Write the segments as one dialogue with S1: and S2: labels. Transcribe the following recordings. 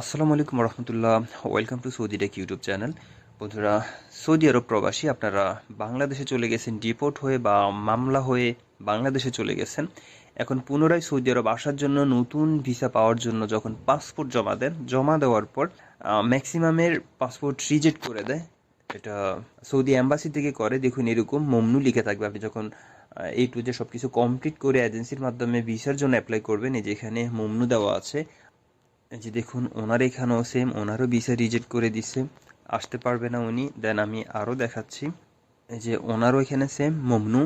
S1: আসসালামু আলাইকুম রহমতুল্লাহ। Welcome to Saudi tech YouTube channel বন্ধুরা, সৌদি আরব প্রবাসী, আপনারা বাংলাদেশে চলে গেছেন ডিপোর্ট হয়ে বা মামলা হয়ে বাংলাদেশে চলে গেছেন। এখন পুনরায় সৌদি আরব আসার জন্য নতুন ভিসা পাওয়ার জন্য যখন পাসপোর্ট জমা দেন, জমা দেওয়ার পর ম্যাক্সিমামের পাসপোর্ট রিজেক্ট করে দেয়। এটা সৌদি অ্যাম্বাসি থেকে করে, দেখুন এরকম মমনু লিখে থাকবে। আপনি যখন এই টু যে সব কিছু কমপ্লিট করে এজেন্সির মাধ্যমে ভিসার জন্য অ্যাপ্লাই করবেন, এই যেখানে মমনু দেওয়া আছে যে দেখুন, ওনার এখানেও সেম ওনারও ভিসা রিজেক্ট করে দিছে। আসতে পারবে না উনি দেন আমি আরও দেখাচ্ছি। যে ওনারও এখানে সেম মমনু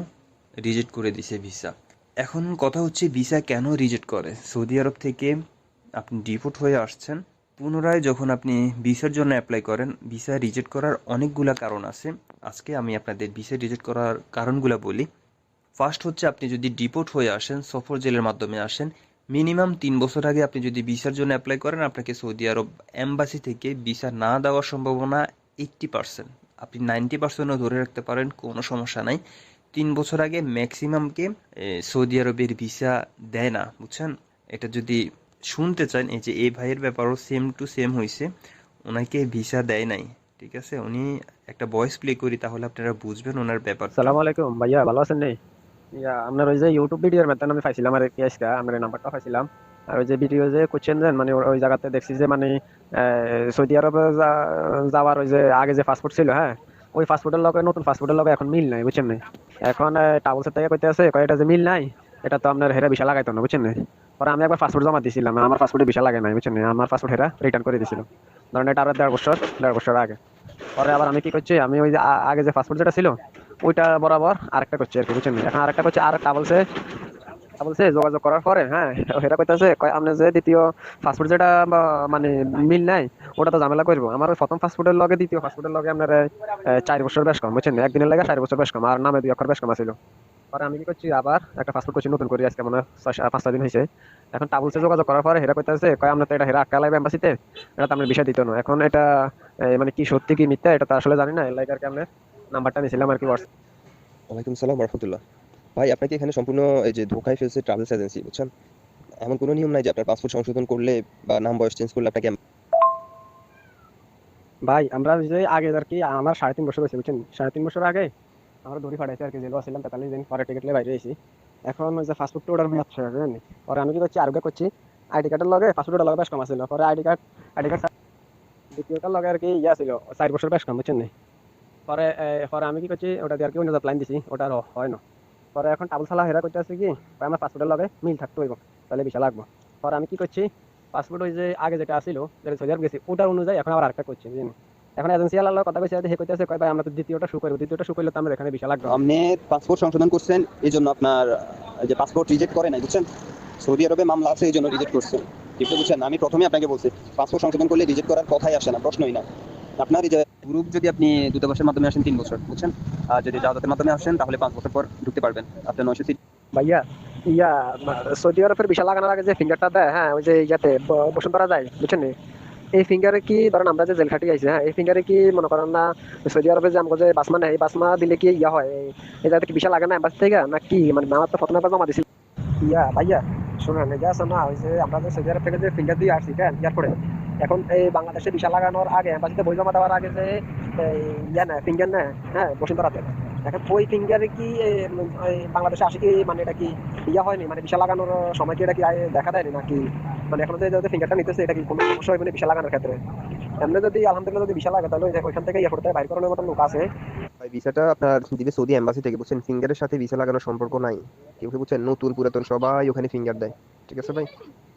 S1: রিজেক্ট করে দিছে ভিসা এখন কথা হচ্ছে ভিসা কেন রিজেক্ট করে? সৌদি আরব থেকে আপনি ডিপোর্ট হয়ে আসছেন, পুনরায় যখন আপনি ভিসার জন্য অ্যাপ্লাই করেন ভিসা রিজেক্ট করার অনেকগুলা কারণ আছে। আজকে আমি আপনাদের ভিসা রিজেক্ট করার কারণগুলো বলি। ফার্স্ট হচ্ছে আপনি যদি ডিপোর্ট হয়ে আসেন, সফর জেলের মাধ্যমে আসেন মিনিমাম তিন বছর আগে আপনি যদি ভিসার জন্য অ্যাপ্লাই করেন, আপনাকে সৌদি আরব এম্বাসি থেকে ভিসা না দেওয়ার সম্ভাবনা এইট্টি পার্সেন্ট আপনি নাইনটি পার্সেন্টও ধরে রাখতে পারেন, কোনো সমস্যা নাই। তিন বছর আগে ম্যাক্সিমামকে সৌদি আরবের ভিসা দেয় না, বুঝছেন? এটা যদি শুনতে চান, এই যে এই ভাইয়ের ব্যাপারও সেম টু সেম হয়েছে ওনাকে ভিসা দেয় নাই, ঠিক আছে? উনি একটা ভয়েস প্লে করি, তাহলে আপনারা বুঝবেন ওনার ব্যাপার
S2: সালাম আলাইকুম, ভাইয়া ভালো আছেন নি? আপনার ওই যে ইউটিউব ভিডিওর আমি পাইছিলাম আর কি আমার নাম্বারটা পাইছিলাম। আর ওই যে ভিডিও যে করছেন মানে ওই জায়গাতে দেখছি যে মানে সৌদি আরবে যাওয়ার ওই যে আগে যে পাসপোর্ট ছিল হ্যাঁ ওই পাসপোর্টের লগে, নতুন পাসপোর্টের লগে এখন মিল নাই, বুঝছেন না এখন টাবলসের থেকে কইতে আছে যে মিল নাই, এটা তো আপনার হেরা বিশাল লাগাইতো না, বুঝছেন না পরে আমি একবার পাসপোর্ট জমা দিয়েছিলাম আমার পাসপোর্টে বিশাল লাগে নাই, বুঝছেন না আমার পাসপোর্ট হেরা রিটার্ন করে দিয়েছিল ধরেন এটা আরও দেড় বছর দেড় বছর আগে। পরে আবার আমি কি করছি, আমি ওই যে আগে যে পাসপোর্ট যেটা ছিল ওইটা বরাবর আরেকটা করছি আর কি, বুঝছেন? এখন আরেকটা করছি, আর একটা বলছে বলছে যোগাযোগ করার পরে হ্যাঁ? সেটা কইতাছে আপনি যে দ্বিতীয় ফাস্টফুড যেটা মানে মিল নাই, ওটা তো ঝামেলা করব আমার প্রথম ফাস্টফুডের লগে, দ্বিতীয় ফাস্টফুডের লগে আপনার চার বছর বেশ কম, বুঝছেন? একদিনের লাগে চার বছর বেশ কম, আর নামে দুই অক্ষর বেশ কম আছিল। পরে আমি কি করছি, আবার একটা ফাস্টফুড করছি, নতুন করি, আজকে মনে হয় পাঁচটা দিন হয়েছে এখন টাবুলসে যোগাযোগ করার পরে, হেরা কইতাছে, কয় আমরা তো এটা হেরা আটকা লাগবে এম্বাসিতে এটা তো আমরা বিষয় দিত না। এখন এটা মানে কি সত্যি, কি মিথ্যা, এটা তো আসলে জানি না আর কি আপনার নাম্বারটা নিয়েছিলাম আর কি হোয়াটসঅ্যাপ
S3: ওয়ালাইকুম সালাম রহমতুল্লাহ ভাই আপনাকে এখানে সম্পূর্ণ এই যে ধোকায় ফেলছে ট্রাভেলস এজেন্সি বুঝছেন? এমন কোনো নিয়ম নাই যে আপনার পাসপোর্ট সংশোধন করলে বা নাম বয়স চেঞ্জ করলে আপনাকে
S2: ভাই আমরা যে আগে আর কি আমার সাড়ে তিন বছর হয়েছে বুঝছেন? সাড়ে তিন বছর আগে আমরা দড়ি ফাটাইছে আর কি জেল আসছিলাম তেতাল্লিশ দিন পরে টিকিট বাইরে এসেছি এখন ওই যে পাসপোর্ট অর্ডার হয়ে যাচ্ছে জানেন পরে আমি কি করছি আরোগ্য করছি আইডি কার্ডের লগে পাসপোর্টের লগে বেশ কম আছিল পরে আইডি কার্ড আইডি কার্ড দ্বিতীয়টার লগে আর কি ইয়া ছিল চার বছর বেশ কম বুঝছেন? পরে পরে আমি কি করছি, ওটা দিয়ে আর কি প্ল্যান দিছি, ওটা আর হয় না। পরে এখন টাবল সালা হেরা করতে আছে কি আমার পাসপোর্টের লগে মিল থাকতে হইব, তাহলে বিশাল লাগবো। পরে আমি কি করছি পাসপোর্ট ওই যে আগে যেটা আসিল যেটা সৌদি আরব গেছি, ওটার অনুযায়ী এখন আবার আরেকটা করছি বুঝলেন এখন এজেন্সি আলাদা কথা কইছে হে কইতেছে, কয় ভাই, আমরা তো দ্বিতীয়টা শু করব, দ্বিতীয়টা শু করলে তো আমরা এখানে বিশাল লাগবে।
S3: আপনি পাসপোর্ট সংশোধন করছেন, এই জন্য আপনার যে পাসপোর্ট রিজেক্ট করে নাই, বুঝছেন? সৌদি আরবে মামলা আছে, এই জন্য রিজেক্ট করছেন কিন্তু বুঝছেন? আমি প্রথমে আপনাকে বলছি পাসপোর্ট সংশোধন করলে রিজেক্ট করার কথাই আসে না, প্রশ্নই না। আপনার এই গ্রুপ যদি আপনি দূতাবাসের মাধ্যমে আসেন তিন বছর বুঝছেন? আর যদি জাহাজের মাধ্যমে আসেন তাহলে পাঁচ বছর পর ঢুকতে পারবেন। আপনার নয়শো সিট
S2: ভাইয়া ইয়া সৌদি আরবের বিশাল লাগানোর আগে যে ফিঙ্গারটা দেয় হ্যাঁ ওই যে ইয়াতে বসুন্ধরা যায় বুঝছেন এই ফিঙ্গারে কি ধরেন আমরা যে জেল খাটি আইছি হ্যাঁ এই ফিঙ্গারে কি মনে করেন না সৌদি আরবে যে আমাকে যে বাসমা নেই এই বাসমা দিলে কি ইয়া হয়? এই যাতে কি বিশাল লাগে না এম্বাসি থেকে না কি মানে আমার তো প্রথমে জমা দিছি ইয়া ভাইয়া শুনেন এই যে আছে না ওই যে আমরা যে সৌদি আরব থেকে যে ফিঙ্গার দিয়ে আসছি হ্যাঁ এয়ারপোর্টে এখন এই বাংলাদেশে বিশাল লাগানোর আগে, এম্বাসিতে বই জমা দেওয়ার আগে যে ইয়া নেয় ফিঙ্গার নেয় হ্যাঁ বসুন্ধরাতে। এখন ওই ফিঙ্গারে কি বাংলাদেশে আসে কি মানে এটা কি ইয়া হয়নি? মানে বিশাল লাগানোর সময় কি এটা কি দেখা দেয়নি নাকি? মানে এখন যে ফিঙ্গারটা নিতেছে, এটা কি কোনো সমস্যা হবে বিশাল লাগানোর ক্ষেত্রে? এমনি যদি, আলহামদুলিল্লাহ যদি বিশাল লাগে, তাহলে ওইখান থেকে ইয়ে করতে বাইর করানোর মতো লোক আছে।
S3: ভাই, ভিসাটা আপনার দিবে সৌদি এম্বাসি থেকে, বুঝছেন? ফিঙ্গারের সাথে ভিসা লাগানোর সম্পর্ক নাই। কেউ বুঝছেন? নতুন, পুরাতন সবাই ওখানে ফিঙ্গার দেয়। ঠিক আছে ভাই?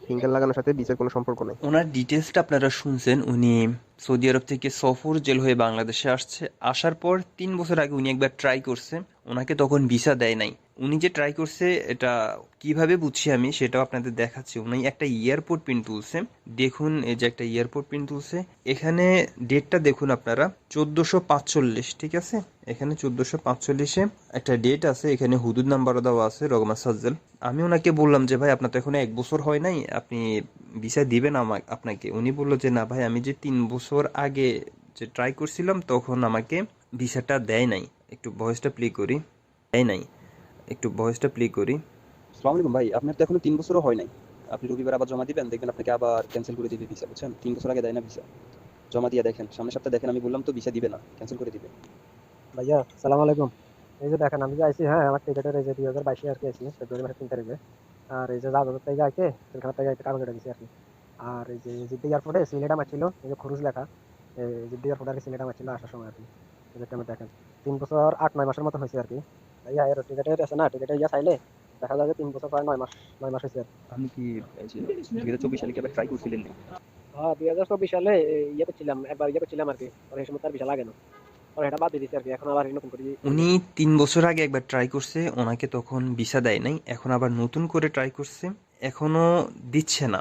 S3: ফিঙ্গার লাগানোর সাথে বিচার কোনো সম্পর্ক নেই।
S1: ওনার ডিটেলসটা আপনারা শুনছেন, উনি সৌদি আরব থেকে সফর জেল হয়ে বাংলাদেশে আসছে। আসার পর তিন বছর আগে উনি একবার ট্রাই করছে ওনাকে তখন ভিসা দেয় নাই। উনি যে ট্রাই করছে, এটা কীভাবে বুঝছি আমি, সেটাও আপনাদের দেখাচ্ছি। উনি একটা এয়ারপোর্ট পিন তুলছে। দেখুন, এই যে একটা এয়ারপোর্ট পিন তুলছে। এখানে ডেটটা দেখুন আপনারা। চোদ্দোশো পাঁচচল্লিশ, ঠিক আছে? এখানে চোদ্দোশো পাঁচচল্লিশে একটা ডেট আছে। এখানে হুদুদ নাম্বারও দেওয়া আছে, রগমা সাজ্জেল। আমি ওনাকে বললাম যে, ভাই, আপনার তো এখন এক বছর হয় নাই। আপনি ভিসা দিবেন আমাকে আপনাকে। উনি বলল যে, না ভাই, আমি যে তিন বছর আগে যে ট্রাই করছিলাম, তখন আমাকে ভিসাটা দেয় নাই। একটু ভয়েসটা প্লে করি। দেয় নাই। একটু ভয়েসটা প্লে করি।
S3: আসসালামু আলাইকুম ভাই আপনার তো এখনও তিন বছরও হয় নাই। আপনি রবিবার আবার জমা দিবেন দেখবেন আপনাকে আবার ক্যান্সেল করে দিবে ভিসা বুঝছেন? তিন বছর আগে দেয় না ভিসা জমা দিয়ে দেখেন সামনের সপ্তাহে দেখেন আমি বললাম তো ভিসা দিবে না ক্যান্সেল করে দিবে।
S2: ভাইয়া সালাম আলাইকুম। এই যে দেখেন আমি যে আইছি হ্যাঁ আমার টিকেটের এই যে দুই হাজার বাইশে আর কি আইছি ফেব্রুয়ারি মাসের তিন তারিখে। আর এই যে জাহাজের থেকে আইতে সেখান থেকে আইতে কাগজ দিয়েছি আর কি। আর এই যে জিদ্দি এয়ারপোর্টে সিলেট আমার ছিল এই যে খরুজ লেখা এই জিদ্দি এয়ারপোর্টে আর কি সিলেট আমার ছিল আসার সময় আর কি। এই দেখেন। তিন বছর আট নয় মাসের মতো হয়েছে আর কি। ভাইয়া এর টিকেটের আছে না? টিকেটে ইয়া চাইলে দেখা যায় যে তিন বছর প্রায় নয় মাস নয় মাস হয়েছে
S3: আপনি কি দুই হাজার চব্বিশ সালে কি ট্রাই করছিলেন
S2: হ্যাঁ দুই হাজার চব্বিশ সালে ইয়ে করছিলাম একবার ইয়ে করছিলাম আর কি। এই সময় তার বিশাল লাগে না। পরে এটা বাদ দিয়ে দিচ্ছি আর কি। এখন আবার এই নতুন করে
S1: উনি তিন বছর আগে একবার ট্রাই করছে ওনাকে তখন ভিসা দেয় নাই। এখন আবার নতুন করে ট্রাই করছে এখনও দিচ্ছে না।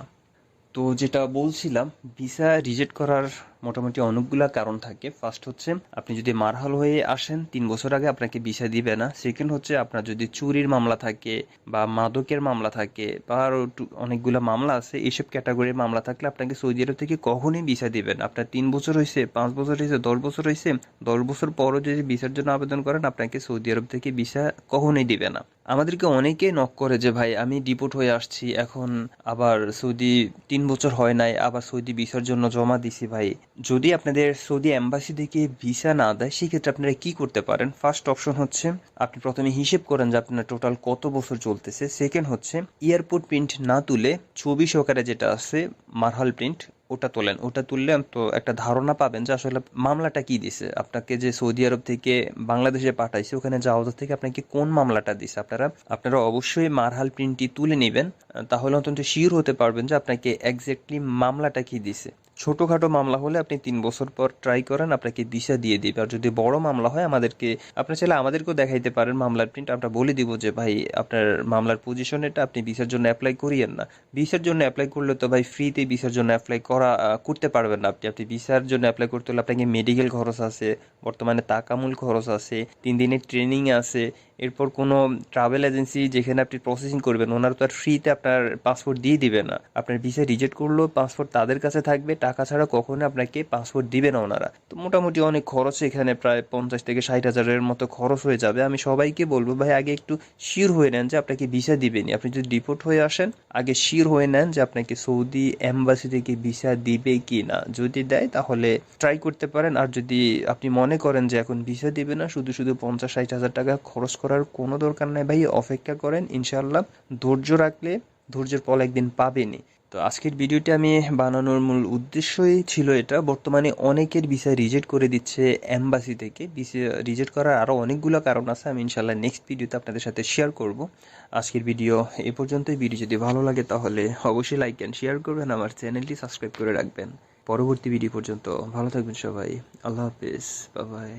S1: তো যেটা বলছিলাম ভিসা রিজেক্ট করার মোটামুটি অনেকগুলা কারণ থাকে। ফার্স্ট হচ্ছে, আপনি যদি মারহাল হয়ে আসেন, তিন বছর আগে আপনাকে ভিসা দিবে না। সেকেন্ড হচ্ছে, আপনার যদি চুরির মামলা থাকে বা মাদকের মামলা থাকে বা আরও অনেকগুলা মামলা আছে এইসব ক্যাটাগরির মামলা থাকলে আপনাকে সৌদি আরব থেকে কখনোই ভিসা দিবেন আপনার তিন বছর হয়েছে, পাঁচ বছর হয়েছে, দশ বছর হয়েছে, দশ বছর পরও যদি ভিসার জন্য আবেদন করেন, আপনাকে সৌদি আরব থেকে ভিসা কখনোই দিবে না। আমাদেরকে অনেকেই নক করে যে, ভাই, আমি ডিপোর্ট হয়ে আসছি, এখন আবার সৌদি তিন বছর হয় নাই, আবার সৌদি ভিসার জন্য জমা দিছি, ভাই। যদি আপনাদের সৌদি অ্যাম্বাসি থেকে ভিসা না দেয়, সেক্ষেত্রে আপনারা কি করতে পারেন? ফার্স্ট অপশন হচ্ছে, আপনি প্রথমে হিসেব করেন যে আপনার টোটাল কত বছর চলতেছে। সেকেন্ড হচ্ছে এয়ারপোর্ট প্রিন্ট না তুলে ছবি সহকারে যেটা আছে মারহাল প্রিন্ট ওটা তোলেন। ওটা তুললে তো একটা ধারণা পাবেন যে আসলে মামলাটা কি দিছে। আপনাকে যে সৌদি আরব থেকে বাংলাদেশে পাঠাইছে, ওখানে যাওয়া থেকে আপনাকে কোন মামলাটা দিছে? আপনারা আপনারা অবশ্যই মারহাল প্রিন্টটি তুলে নেবেন, তাহলে অন্তত শিওর হতে পারবেন যে আপনাকে এক্স্যাক্টলি মামলাটা কি দিছে। ছোটোখাটো মামলা হলে আপনি তিন বছর পর ট্রাই করেন, আপনাকে দিশা দিয়ে দিবে। আর যদি বড় মামলা হয়, আমাদেরকে, আপনার চাইলে আমাদেরকেও দেখাইতে পারেন, মামলার প্রিন্ট আমরা বলে দিব যে, ভাই, আপনার মামলার পজিশন এটা, আপনি ভিসার জন্য অ্যাপ্লাই করিয়েন না। ভিসার জন্য অ্যাপ্লাই করলে তো ভাই ফ্রিতে ভিসার জন্য অ্যাপ্লাই করা করতে পারবেন না আপনি। আপনি ভিসার জন্য অ্যাপ্লাই করতে হলে আপনাকে মেডিকেল খরচ আছে, বর্তমানে তাকামূল খরচ আছে, তিন দিনের ট্রেনিং আছে। এরপর কোনো ট্রাভেল এজেন্সি যেখানে আপনি প্রসেসিং করবেন, ওনারা তো আর ফ্রিতে আপনার পাসপোর্ট দিয়ে দিবে না। আপনার ভিসা রিজেক্ট করলেও পাসপোর্ট তাদের কাছে থাকবে টাকা ছাড়া কখনো আপনাকে পাসপোর্ট দিবে না ওনারা। তো মোটামুটি অনেক খরচ এখানে প্রায় পঞ্চাশ থেকে ষাট হাজারের মতো খরচ হয়ে যাবে। আমি সবাইকে বলব, ভাই, আগে একটু শিওর হয়ে নেন যে আপনাকে ভিসা দিবেনি। আপনি যদি ডিপোর্ট হয়ে আসেন, আগে শিওর হয়ে নেন যে আপনাকে সৌদি অ্যাম্বাসি থেকে ভিসা দিবে কি না যদি দেয়, তাহলে ট্রাই করতে পারেন। আর যদি আপনি মনে করেন যে এখন ভিসা দিবে না, শুধু শুধু পঞ্চাশ ষাট হাজার টাকা খরচ করার কোনো দরকার নাই, ভাই, অপেক্ষা করেন। ইনশাল্লাহ ধৈর্য রাখলে ধৈর্যের ফল একদিন পাবেনি তো আজকের ভিডিওটি আমি বানানোর মূল উদ্দেশ্যই ছিল এটা। বর্তমানে অনেকের ভিসা রিজেক্ট করে দিচ্ছে অ্যাম্বাসি থেকে। ভিসা রিজেক্ট করার আরও অনেকগুলো কারণ আছে, আমি ইনশাল্লাহ নেক্সট ভিডিওতে আপনাদের সাথে শেয়ার করব। আজকের ভিডিও এ পর্যন্তই। ভিডিও যদি ভালো লাগে তাহলে অবশ্যই লাইক অ্যান্ড শেয়ার করবেন। আমার চ্যানেলটি সাবস্ক্রাইব করে রাখবেন। পরবর্তী ভিডিও পর্যন্ত ভালো থাকবেন সবাই। আল্লাহ হাফিজ। বাই